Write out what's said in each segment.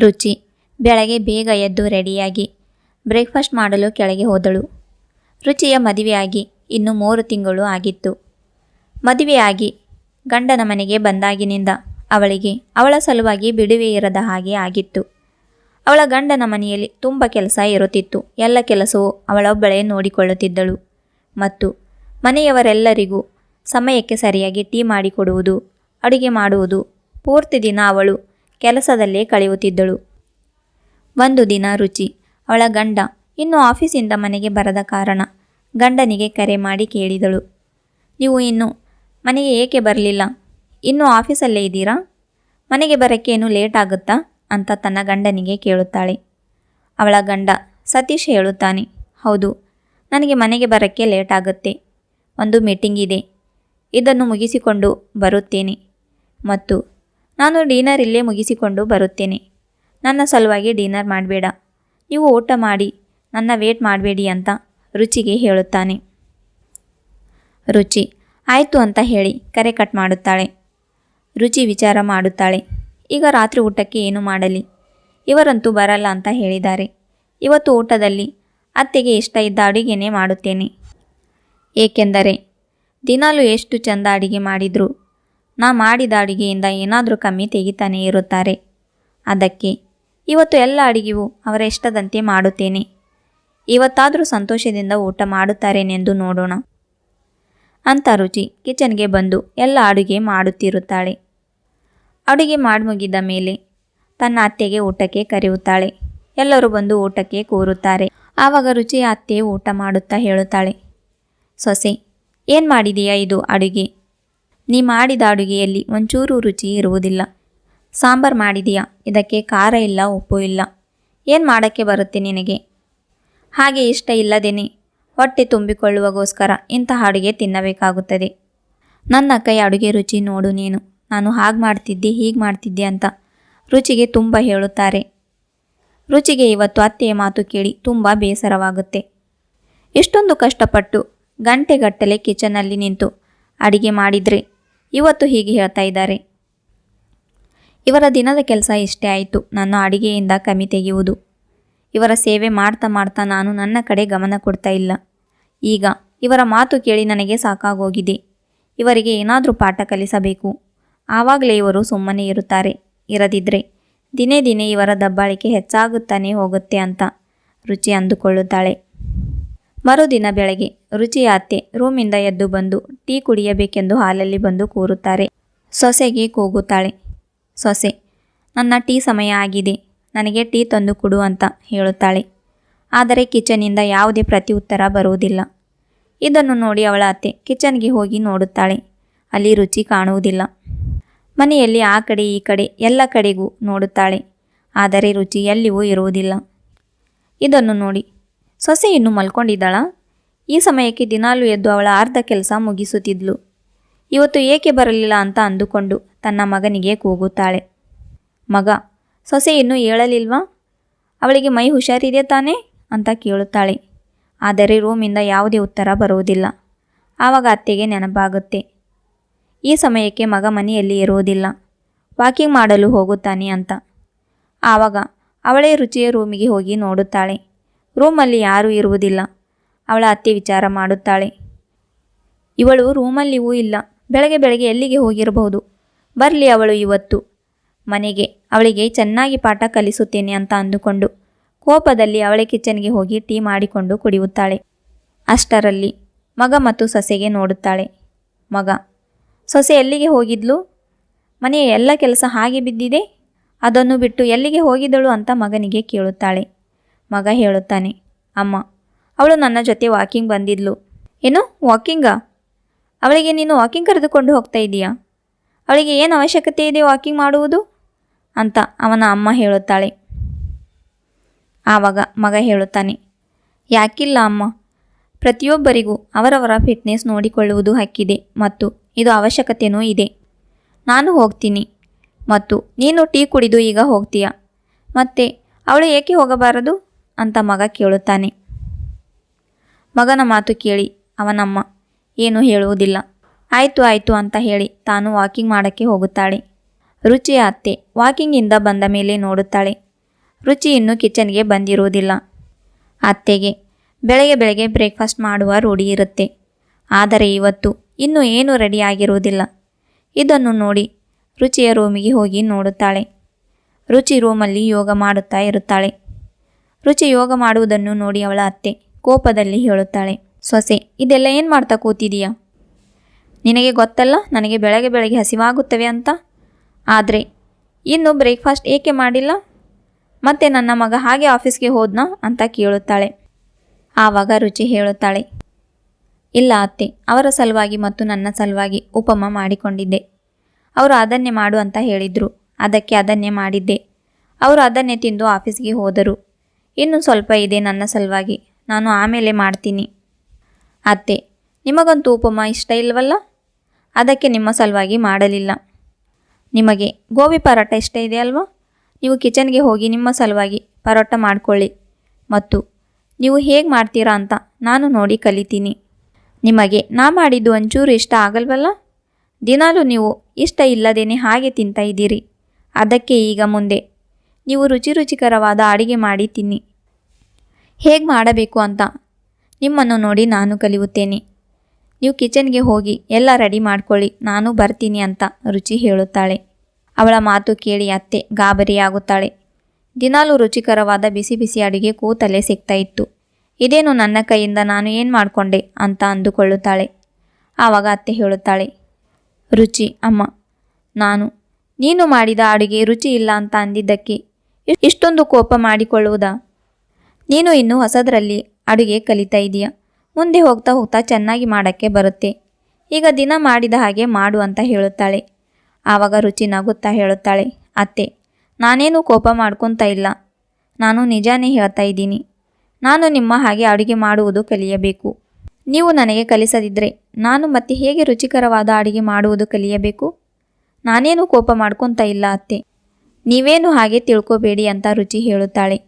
ರುಚಿ. ಬೆಳಗ್ಗೆ ಬೇಗ ಎದ್ದು ರೆಡಿಯಾಗಿ ಬ್ರೇಕ್ಫಾಸ್ಟ್ ಮಾಡಲು ಕೆಳಗೆ ಹೋದಳು. ರುಚಿಯ ಮದುವೆಯಾಗಿ ಇನ್ನು ಮೂರು ತಿಂಗಳು ಆಗಿತ್ತು. ಮದುವೆಯಾಗಿ ಗಂಡನ ಮನೆಗೆ ಬಂದಾಗಿನಿಂದ ಅವಳಿಗೆ ಅವಳ ಸಲುವಾಗಿ ಬಿಡುವೆ ಇರದ ಹಾಗೆ ಆಗಿತ್ತು. ಅವಳ ಗಂಡನ ಮನೆಯಲ್ಲಿ ತುಂಬ ಕೆಲಸ ಇರುತ್ತಿತ್ತು. ಎಲ್ಲ ಕೆಲಸವೂ ಅವಳೊಬ್ಬಳೇ ನೋಡಿಕೊಳ್ಳುತ್ತಿದ್ದಳು. ಮತ್ತು ಮನೆಯವರೆಲ್ಲರಿಗೂ ಸಮಯಕ್ಕೆ ಸರಿಯಾಗಿ ಟೀ ಮಾಡಿಕೊಡುವುದು, ಅಡುಗೆ ಮಾಡುವುದು, ಪೂರ್ತಿ ದಿನ ಅವಳು ಕೆಲಸದಲ್ಲೇ ಕಳೆಯುತ್ತಿದ್ದಳು. ಒಂದು ದಿನ ರುಚಿ, ಅವಳ ಗಂಡ ಇನ್ನು ಆಫೀಸಿಂದ ಮನೆಗೆ ಬರದ ಕಾರಣ ಗಂಡನಿಗೆ ಕರೆ ಮಾಡಿ ಕೇಳಿದಳು. ನೀವು ಇನ್ನು ಮನೆಗೆ ಏಕೆ ಬರಲಿಲ್ಲ? ಇನ್ನು ಆಫೀಸಲ್ಲೇ ಇದ್ದೀರಾ? ಮನೆಗೆ ಬರೋಕ್ಕೆ ಏನು ಲೇಟ್ ಆಗುತ್ತಾ? ಅಂತ ತನ್ನ ಗಂಡನಿಗೆ ಕೇಳುತ್ತಾಳೆ. ಅವಳ ಗಂಡ ಸತೀಶ್ ಹೇಳುತ್ತಾನೆ, ಹೌದು, ನನಗೆ ಮನೆಗೆ ಬರೋಕ್ಕೆ ಲೇಟ್ ಆಗುತ್ತೆ. ಒಂದು ಮೀಟಿಂಗ್ ಇದೆ. ಇದನ್ನು ಮುಗಿಸಿಕೊಂಡು ಬರುತ್ತೇನೆ. ಮತ್ತು ನಾನು ಡಿನ್ನರ್ ಇಲ್ಲೇ ಮುಗಿಸಿಕೊಂಡು ಬರುತ್ತೇನೆ. ನನ್ನ ಸಲುವಾಗಿ ಡಿನ್ನರ್ ಮಾಡಬೇಡ. ನೀವು ಊಟ ಮಾಡಿ, ನನ್ನ ವೇಟ್ ಮಾಡಬೇಡಿ ಅಂತ ರುಚಿಗೆ ಹೇಳುತ್ತಾನೆ. ರುಚಿ, ಆಯಿತು ಅಂತ ಹೇಳಿ ಕರೆ ಕಟ್ ಮಾಡುತ್ತಾಳೆ. ರುಚಿ ವಿಚಾರ ಮಾಡುತ್ತಾಳೆ. ಈಗ ರಾತ್ರಿ ಊಟಕ್ಕೆ ಏನು ಮಾಡಲಿ? ಇವರಂತೂ ಬರಲ್ಲ ಅಂತ ಹೇಳಿದ್ದಾರೆ. ಇವತ್ತು ಊಟದಲ್ಲಿ ಅತ್ತೆಗೆ ಇಷ್ಟ ಇದ್ದ ಅಡುಗೆನೇ ಮಾಡುತ್ತೇನೆ. ಏಕೆಂದರೆ ದಿನಾಲು ಎಷ್ಟು ಚಂದ ಅಡುಗೆ ಮಾಡಿದರೂ. ನಾ ಮಾಡಿದ ಅಡುಗೆಯಿಂದ ಏನಾದರೂ ಕಮ್ಮಿ ತೆಗಿತಾನೇ ಇರುತ್ತಾರೆ. ಅದಕ್ಕೆ, ಇವತ್ತು ಎಲ್ಲ ಅಡುಗೆಯೂ ಅವರ ಇಷ್ಟದಂತೆ ಮಾಡುತ್ತೇನೆ. ಇವತ್ತಾದರೂ ಸಂತೋಷದಿಂದ ಊಟ ಮಾಡುತ್ತಾರೇನೆಂದು ನೋಡೋಣ. ಅಂತ ರುಚಿ ಕಿಚನ್ಗೆ ಬಂದು ಎಲ್ಲ ಅಡುಗೆ ಮಾಡುತ್ತಿರುತ್ತಾಳೆ. ಅಡುಗೆ ಮಾಡಿ ಮುಗಿದ ಮೇಲೆ ತನ್ನ ಅತ್ತೆಗೆ ಊಟಕ್ಕೆ ಕರೆಯುತ್ತಾಳೆ. ಎಲ್ಲರೂ ಬಂದು ಊಟಕ್ಕೆ ಕೂರುತ್ತಾರೆ. ಆವಾಗ ರುಚಿ ಅತ್ತೆ ಊಟ ಮಾಡುತ್ತಾ ಹೇಳುತ್ತಾಳೆ. ಸೊಸೆ, ಏನು ಮಾಡಿದೀಯಾ ಇದು ಅಡುಗೆ? ನೀ ಮಾಡಿದ ಅಡುಗೆಯಲ್ಲಿ ಒಂಚೂರು ರುಚಿ ಇರುವುದಿಲ್ಲ. ಸಾಂಬಾರು ಮಾಡಿದೀಯಾ? ಇದಕ್ಕೆ ಖಾರ ಇಲ್ಲ, ಉಪ್ಪು ಇಲ್ಲ. ಏನು ಮಾಡೋಕ್ಕೆ ಬರುತ್ತೆ ನಿನಗೆ? ಹಾಗೆ ಇಷ್ಟ ಇಲ್ಲದೇನೆ ಹೊಟ್ಟೆ ತುಂಬಿಕೊಳ್ಳುವಗೋಸ್ಕರ ಇಂತಹ ಅಡುಗೆ ತಿನ್ನಬೇಕಾಗುತ್ತದೆ. ನನ್ನ ಕೈ ಅಡುಗೆ ರುಚಿ ನೋಡು ನೀನು. ನಾನು ಹಾಗೆ ಮಾಡ್ತಿದ್ದೆ, ಹೀಗೆ ಮಾಡ್ತಿದ್ದೆ ಅಂತ ರುಚಿಗೆ ತುಂಬ ಹೇಳುತ್ತಾರೆ. ರುಚಿಗೆ ಇವತ್ತು ಅತ್ತೆಯ ಮಾತು ಕೇಳಿ ತುಂಬ ಬೇಸರವಾಗುತ್ತೆ. ಇಷ್ಟೊಂದು ಕಷ್ಟಪಟ್ಟು ಗಂಟೆಗಟ್ಟಲೆ ಕಿಚನಲ್ಲಿ ನಿಂತು ಅಡಿಗೆ ಮಾಡಿದರೆ ಇವತ್ತು ಹೀಗೆ ಹೇಳ್ತಾ ಇದ್ದಾರೆ. ಇವರ ದಿನದ ಕೆಲಸ ಇಷ್ಟೇ ಆಯಿತು. ನನ್ನ ಅಡಿಗೆಯಿಂದ ಕಮ್ಮಿ ತೆಗೆಯುವುದು. ಇವರ ಸೇವೆ ಮಾಡ್ತಾ ಮಾಡ್ತಾ ನಾನು ನನ್ನ ಕಡೆ ಗಮನ ಕೊಡ್ತಾ ಇಲ್ಲ. ಈಗ ಇವರ ಮಾತು ಕೇಳಿ ನನಗೆ ಸಾಕಾಗೋಗಿದೆ. ಇವರಿಗೆ ಏನಾದರೂ ಪಾಠ ಕಲಿಸಬೇಕು. ಆವಾಗಲೇ ಇವರು ಸುಮ್ಮನೆ ಇರುತ್ತಾರೆ. ಇರದಿದ್ದರೆ ದಿನೇ ದಿನೇ ಇವರ ದಬ್ಬಾಳಿಕೆ ಹೆಚ್ಚಾಗುತ್ತಾನೆ ಹೋಗುತ್ತೆ ಅಂತ ರುಚಿ ಅಂದುಕೊಳ್ಳುತ್ತಾಳೆ. ಮರುದಿನ ಬೆಳಗ್ಗೆ ರುಚಿ ಅತ್ತೆ ರೂಮಿಂದ ಎದ್ದು ಬಂದು ಟೀ ಕುಡಿಯಬೇಕೆಂದು ಹಾಲಲ್ಲಿ ಬಂದು ಕೂರುತ್ತಾರೆ. ಸೊಸೆಗೆ ಕೂಗುತ್ತಾಳೆ. ಸೊಸೆ, ನನ್ನ ಟೀ ಸಮಯ ಆಗಿದೆ. ನನಗೆ ಟೀ ತಂದು ಕೊಡು ಅಂತ ಹೇಳುತ್ತಾಳೆ. ಆದರೆ ಕಿಚನ್ನಿಂದ ಯಾವುದೇ ಪ್ರತಿ ಉತ್ತರ ಬರುವುದಿಲ್ಲ. ಇದನ್ನು ನೋಡಿ ಅವಳ ಅತ್ತೆ ಕಿಚನ್ಗೆ ಹೋಗಿ ನೋಡುತ್ತಾಳೆ. ಅಲ್ಲಿ ರುಚಿ ಕಾಣುವುದಿಲ್ಲ. ಮನೆಯಲ್ಲಿ ಆ ಕಡೆ ಈ ಕಡೆ ಎಲ್ಲ ಕಡೆಗೂ ನೋಡುತ್ತಾಳೆ. ಆದರೆ ರುಚಿ ಎಲ್ಲಿಯೂ ಇರುವುದಿಲ್ಲ. ಇದನ್ನು ನೋಡಿ ಸೊಸೆ ಇನ್ನು ಮಲ್ಕೊಂಡಿದ್ದಾಳ. ಈ ಸಮಯಕ್ಕೆ ದಿನಾಲು ಎದ್ದು ಅವಳ ಅರ್ಧ ಕೆಲಸ ಮುಗಿಸುತ್ತಿದ್ಲು. ಇವತ್ತು ಏಕೆ ಬರಲಿಲ್ಲ ಅಂತ ಅಂದುಕೊಂಡು ತನ್ನ ಮಗನಿಗೆ ಕೂಗುತ್ತಾಳೆ. ಮಗ, ಸೊಸೆ ಇನ್ನೂ ಏಳಲಿಲ್ವಾ? ಅವಳಿಗೆ ಮೈ ಹುಷಾರಿದೆ ತಾನೇ? ಅಂತ ಕೇಳುತ್ತಾಳೆ. ಆದರೆ ರೂಮಿಂದ ಯಾವುದೇ ಉತ್ತರ ಬರುವುದಿಲ್ಲ. ಆವಾಗ ಅತ್ತೆಗೆ ನೆನಪಾಗುತ್ತೆ. ಈ ಸಮಯಕ್ಕೆ ಮಗ ಮನೆಯಲ್ಲಿ ಇರುವುದಿಲ್ಲ. ವಾಕಿಂಗ್ ಮಾಡಲು ಹೋಗುತ್ತಾನೆ ಅಂತ. ಆವಾಗ ಅವಳೇ ರುಚಿಯ ರೂಮಿಗೆ ಹೋಗಿ ನೋಡುತ್ತಾಳೆ. ರೂಮಲ್ಲಿ ಯಾರೂ ಇರುವುದಿಲ್ಲ. ಅವಳ ಅತ್ತೆ ವಿಚಾರ ಮಾಡುತ್ತಾಳೆ. ಇವಳು ರೂಮಲ್ಲಿಯೂ ಇಲ್ಲ. ಬೆಳಗ್ಗೆ ಬೆಳಗ್ಗೆ ಎಲ್ಲಿಗೆ ಹೋಗಿರಬಹುದು? ಬರಲಿ ಅವಳು ಇವತ್ತು. ಮನೆಗೆ. ಅವಳಿಗೆ ಚೆನ್ನಾಗಿ ಪಾಠ ಕಲಿಸುತ್ತೇನೆ ಅಂತ ಅಂದುಕೊಂಡು ಕೋಪದಲ್ಲಿ ಅವಳೆ ಕಿಚನ್ಗೆ ಹೋಗಿ ಟೀ ಮಾಡಿಕೊಂಡು ಕುಡಿಯುತ್ತಾಳೆ. ಅಷ್ಟರಲ್ಲಿ ಮಗ ಮತ್ತು ಸೊಸೆಗೆ ನೋಡುತ್ತಾಳೆ. ಮಗ, ಸೊಸೆ ಎಲ್ಲಿಗೆ ಹೋಗಿದ್ಲು? ಮನೆಯ ಎಲ್ಲ ಕೆಲಸ ಹಾಗೆ ಬಿದ್ದಿದೆ? ಅದನ್ನು ಬಿಟ್ಟು ಎಲ್ಲಿಗೆ ಹೋಗಿದ್ದಳು ಅಂತ ಮಗನಿಗೆ ಕೇಳುತ್ತಾಳೆ. ಮಗ ಹೇಳುತ್ತಾನೆ, ಅಮ್ಮ, ಅವಳು ನನ್ನ ಜೊತೆ ವಾಕಿಂಗ್ ಬಂದಿದ್ಲು. ಏನು ವಾಕಿಂಗಾ ಅವಳಿಗೆ ನೀನು ವಾಕಿಂಗ್ ಕರೆದುಕೊಂಡು ಹೋಗ್ತಾ ಇದೀಯಾ? ಅವಳಿಗೆ ಏನು ಅವಶ್ಯಕತೆ ಇದೆ ವಾಕಿಂಗ್ ಮಾಡುವುದು? ಅಂತ ಅವನ ಅಮ್ಮ ಹೇಳುತ್ತಾಳೆ. ಆವಾಗ ಮಗ ಹೇಳುತ್ತಾನೆ, ಯಾಕಿಲ್ಲ ಅಮ್ಮ, ಪ್ರತಿಯೊಬ್ಬರಿಗೂ ಅವರವರ ಫಿಟ್ನೆಸ್ ನೋಡಿಕೊಳ್ಳುವುದು ಹಕ್ಕಿದೆ ಮತ್ತು ಇದು ಅವಶ್ಯಕತೆಯೂ ಇದೆ. ನಾನು ಹೋಗ್ತೀನಿ ಮತ್ತು ನೀನು ಟೀ ಕುಡಿದು ಈಗ ಹೋಗ್ತೀಯ? ಮತ್ತೆ ಅವಳು ಏಕೆ ಹೋಗಬಾರದು? ಅಂತ ಮಗ ಕೇಳುತ್ತಾನೆ. ಮಗನ ಮಾತು ಕೇಳಿ, ಅವನಮ್ಮ, ಏನು ಹೇಳುವುದಿಲ್ಲ. ಆಯಿತು ಆಯಿತು ಅಂತ ಹೇಳಿ ತಾನು ವಾಕಿಂಗ್ ಮಾಡೋಕ್ಕೆ ಹೋಗುತ್ತಾಳೆ. ರುಚಿಯ ಅತ್ತೆ ವಾಕಿಂಗಿಂದ ಬಂದ ಮೇಲೆ ನೋಡುತ್ತಾಳೆ. ರುಚಿ ಇನ್ನೂ ಕಿಚನ್ಗೆ ಬಂದಿರುವುದಿಲ್ಲ. ಅತ್ತೆಗೆ, ಬೆಳಗ್ಗೆ ಬೆಳಗ್ಗೆ ಬ್ರೇಕ್ಫಾಸ್ಟ್ ಮಾಡುವ ರೂಢಿ ಇರುತ್ತೆ. ಆದರೆ ಇವತ್ತು ಇನ್ನೂ ಏನೂ ರೆಡಿ ಆಗಿರುವುದಿಲ್ಲ. ಇದನ್ನು ನೋಡಿ ರುಚಿಯ ರೂಮಿಗೆ ಹೋಗಿ ನೋಡುತ್ತಾಳೆ. ರುಚಿ ರೂಮಲ್ಲಿ ಯೋಗ ಮಾಡುತ್ತಾ ಇರುತ್ತಾಳೆ. ರುಚಿ ಯೋಗ ಮಾಡುವುದನ್ನು ನೋಡಿ ಅವಳ ಅತ್ತೆ ಕೋಪದಲ್ಲಿ ಹೇಳುತ್ತಾಳೆ, ಸೊಸೆ, ಇದೆಲ್ಲ ಏನು ಮಾಡ್ತಾ ಕೂತಿದೀಯ? ನಿನಗೆ ಗೊತ್ತಲ್ಲ, ನನಗೆ ಬೆಳಗ್ಗೆ ಬೆಳಗ್ಗೆ ಹಸಿವಾಗುತ್ತವೆ ಅಂತ? ಆದರೆ, ಇನ್ನು ಬ್ರೇಕ್ಫಾಸ್ಟ್ ಏಕೆ ಮಾಡಿಲ್ಲ? ಮತ್ತೆ ನನ್ನ ಮಗ ಹಾಗೆ ಆಫೀಸ್ಗೆ ಹೋದ್ನಾ ಅಂತ ಕೇಳುತ್ತಾಳೆ. ಆವಾಗ ರುಚಿ ಹೇಳುತ್ತಾಳೆ, ಇಲ್ಲ ಅತ್ತೆ, ಅವರ ಸಲುವಾಗಿ ಮತ್ತು ನನ್ನ ಸಲುವಾಗಿ ಉಪಮ ಮಾಡಿಕೊಂಡಿದ್ದೆ. ಅವರು ಅದನ್ನೇ ಮಾಡು ಅಂತ ಹೇಳಿದರು, ಅದಕ್ಕೆ ಅದನ್ನೇ ಮಾಡಿದ್ದೆ. ಅವರು ಅದನ್ನೇ ತಿಂದು ಆಫೀಸ್ಗೆ ಹೋದರು. ಇನ್ನು ಸ್ವಲ್ಪ ಇದೆ ನನ್ನ ಸಲುವಾಗಿ. ನಾನು ಆಮೇಲೆ ಮಾಡ್ತೀನಿ. ಅತ್ತೆ, ನಿಮಗಂತೂ ಉಪಮ ಇಷ್ಟ ಇಲ್ವಲ್ಲ? ಅದಕ್ಕೆ ನಿಮ್ಮ ಸಲುವಾಗಿ ಮಾಡಲಿಲ್ಲ. ನಿಮಗೆ ಗೋಬಿ ಪರೋಟ ಇಷ್ಟ ಇದೆ ಅಲ್ವಾ? ನೀವು ಕಿಚನ್ಗೆ ಹೋಗಿ ನಿಮ್ಮ ಸಲುವಾಗಿ ಪರೋಟ ಮಾಡಿಕೊಳ್ಳಿ. ಮತ್ತು ನೀವು ಹೇಗೆ ಮಾಡ್ತೀರಾ ಅಂತ ನಾನು ನೋಡಿ ಕಲಿತೀನಿ. ನಿಮಗೆ ನಾ ಮಾಡಿದ್ದು ಒಂಚೂರು ಇಷ್ಟ ಆಗಲ್ವಲ್ಲ? ದಿನಾಲೂ ನೀವು ಇಷ್ಟ ಇಲ್ಲದೇನೆ ಹಾಗೆ ತಿಂತಾ ಇದ್ದೀರಿ. ಅದಕ್ಕೆ ಈಗ ಮುಂದೆ ನೀವು ರುಚಿ ರುಚಿಕರವಾದ ಅಡಿಗೆ ಮಾಡಿ ತಿನ್ನಿ. ಹೇಗೆ ಮಾಡಬೇಕು ಅಂತ ನಿಮ್ಮನ್ನು ನೋಡಿ ನಾನು ಕಲಿಯುತ್ತೇನೆ. ನೀವು ಕಿಚನ್ಗೆ ಹೋಗಿ ಎಲ್ಲ ರೆಡಿ ಮಾಡ್ಕೊಳ್ಳಿ, ನಾನು ಬರ್ತೀನಿ ಅಂತ ರುಚಿ ಹೇಳುತ್ತಾಳೆ. ಅವಳ ಮಾತು ಕೇಳಿ ಅತ್ತೆ ಗಾಬರಿಯಾಗುತ್ತಾಳೆ. ದಿನಾಲೂ ರುಚಿಕರವಾದ ಬಿಸಿ ಬಿಸಿ ಅಡಿಗೆ ಕೂತಲೇ ಸಿಗ್ತಾ ಇತ್ತು. ಇದೇನು ನನ್ನ ಕೈಯಿಂದ ನಾನು ಏನು ಮಾಡಿಕೊಂಡೆ ಅಂತ ಅಂದುಕೊಳ್ಳುತ್ತಾಳೆ. ಆವಾಗ ಅತ್ತೆ ಹೇಳುತ್ತಾಳೆ, ರುಚಿ, ಅಮ್ಮ, ನಾನು, ನೀನು ಮಾಡಿದ ಅಡುಗೆ ರುಚಿ ಇಲ್ಲ ಅಂತ ಅಂದಿದ್ದಕ್ಕೆ ಇಷ್ಟೊಂದು ಕೋಪ ಮಾಡಿಕೊಳ್ಳುವುದಾ? ನೀನು ಇನ್ನು ಹೊಸದರಲ್ಲಿ ಅಡುಗೆ ಕಲಿತಾ ಇದೀಯ? ಮುಂದೆ ಹೋಗ್ತಾ ಹೋಗ್ತಾ ಚೆನ್ನಾಗಿ ಮಾಡೋಕ್ಕೆ ಬರುತ್ತೆ. ಈಗ ದಿನ ಮಾಡಿದ ಹಾಗೆ ಮಾಡು ಅಂತ ಹೇಳುತ್ತಾಳೆ. ಆವಾಗ ರುಚಿ ನಗುತ್ತಾ ಹೇಳುತ್ತಾಳೆ, ಅತ್ತೆ, ನಾನೇನು ಕೋಪ ಮಾಡ್ಕೊತಾ ಇಲ್ಲ. ನಾನು ನಿಜಾನೇ ಹೇಳ್ತಾ ಇದ್ದೀನಿ. ನಾನು ನಿಮ್ಮ ಹಾಗೆ ಅಡುಗೆ ಮಾಡುವುದು ಕಲಿಯಬೇಕು. ನೀವು ನನಗೆ ಕಲಿಸದಿದ್ದರೆ ನಾನು ಮತ್ತೆ ಹೇಗೆ ರುಚಿಕರವಾದ ಅಡುಗೆ ಮಾಡುವುದು ಕಲಿಯಬೇಕು? ನಾನೇನು ಕೋಪ ಮಾಡ್ಕೊತಾ ಇಲ್ಲ, ಅತ್ತೆ. ನೀವೇನು ಹಾಗೆ ತಿಳ್ಕೋಬೇಡಿ ಅಂತ ರುಚಿ ಹೇಳುತ್ತಾಳೆ.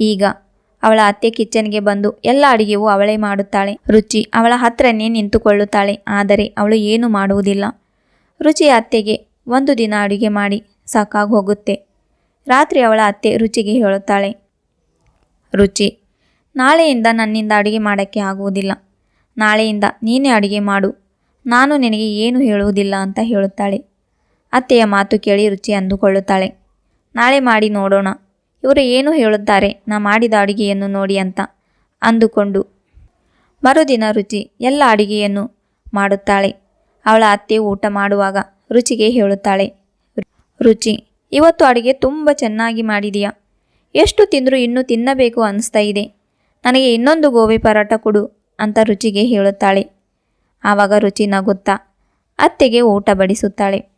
ಈಗ ಅವಳ ಅತ್ತೆ ಕಿಚನ್ಗೆ ಬಂದು ಎಲ್ಲ ಅಡಿಗೆಯೂ ಅವಳೇ ಮಾಡುತ್ತಾಳೆ. ರುಚಿ ಅವಳ ಹತ್ರನೇ ನಿಂತುಕೊಳ್ಳುತ್ತಾಳೆ. ಆದರೆ ಅವಳು ಏನು ಮಾಡುವುದಿಲ್ಲ. ರುಚಿ ಅತ್ತೆಗೆ ಒಂದು ದಿನ ಅಡುಗೆ ಮಾಡಿ ಸಾಕಾಗಿ ಹೋಗುತ್ತೆ. ರಾತ್ರಿ ಅವಳ ಅತ್ತೆ ರುಚಿಗೆ ಹೇಳುತ್ತಾಳೆ. ರುಚಿ, ನಾಳೆಯಿಂದ ನನ್ನಿಂದ ಅಡುಗೆ ಮಾಡೋಕ್ಕೆ ಆಗುವುದಿಲ್ಲ. ನಾಳೆಯಿಂದ ನೀನೇ ಅಡುಗೆ ಮಾಡು. ನಾನು ನಿನಗೆ ಏನು ಹೇಳುವುದಿಲ್ಲ ಅಂತ ಹೇಳುತ್ತಾಳೆ. ಅತ್ತೆಯ ಮಾತು ಕೇಳಿ ರುಚಿ ಅಂದುಕೊಳ್ಳುತ್ತಾಳೆ. ನಾಳೆ ಮಾಡಿ ನೋಡೋಣ. ಇವರು ಏನು ಹೇಳುತ್ತಾರೆ? ನಾ ಮಾಡಿದ ಅಡುಗೆಯನ್ನು ನೋಡಿ ಅಂತ ಅಂದುಕೊಂಡು ಮರುದಿನ ರುಚಿ ಎಲ್ಲ ಅಡುಗೆಯನ್ನು ಮಾಡುತ್ತಾಳೆ. ಅವಳ ಅತ್ತೆ ಊಟ ಮಾಡುವಾಗ ರುಚಿಗೆ ಹೇಳುತ್ತಾಳೆ. ರುಚಿ, ಇವತ್ತು ಅಡುಗೆ ತುಂಬ ಚೆನ್ನಾಗಿ ಮಾಡಿದೀಯಾ? ಎಷ್ಟು ತಿಂದರೂ ಇನ್ನೂ ತಿನ್ನಬೇಕು ಅನಿಸ್ತಾ ಇದೆ. ನನಗೆ ಇನ್ನೊಂದು ಗೋಬಿ ಪರಾಟ ಕೊಡು ಅಂತ ರುಚಿಗೆ ಹೇಳುತ್ತಾಳೆ. ಆವಾಗ ರುಚಿ ನಗುತ್ತಾ ಅತ್ತೆಗೆ ಊಟ ಬಡಿಸುತ್ತಾಳೆ.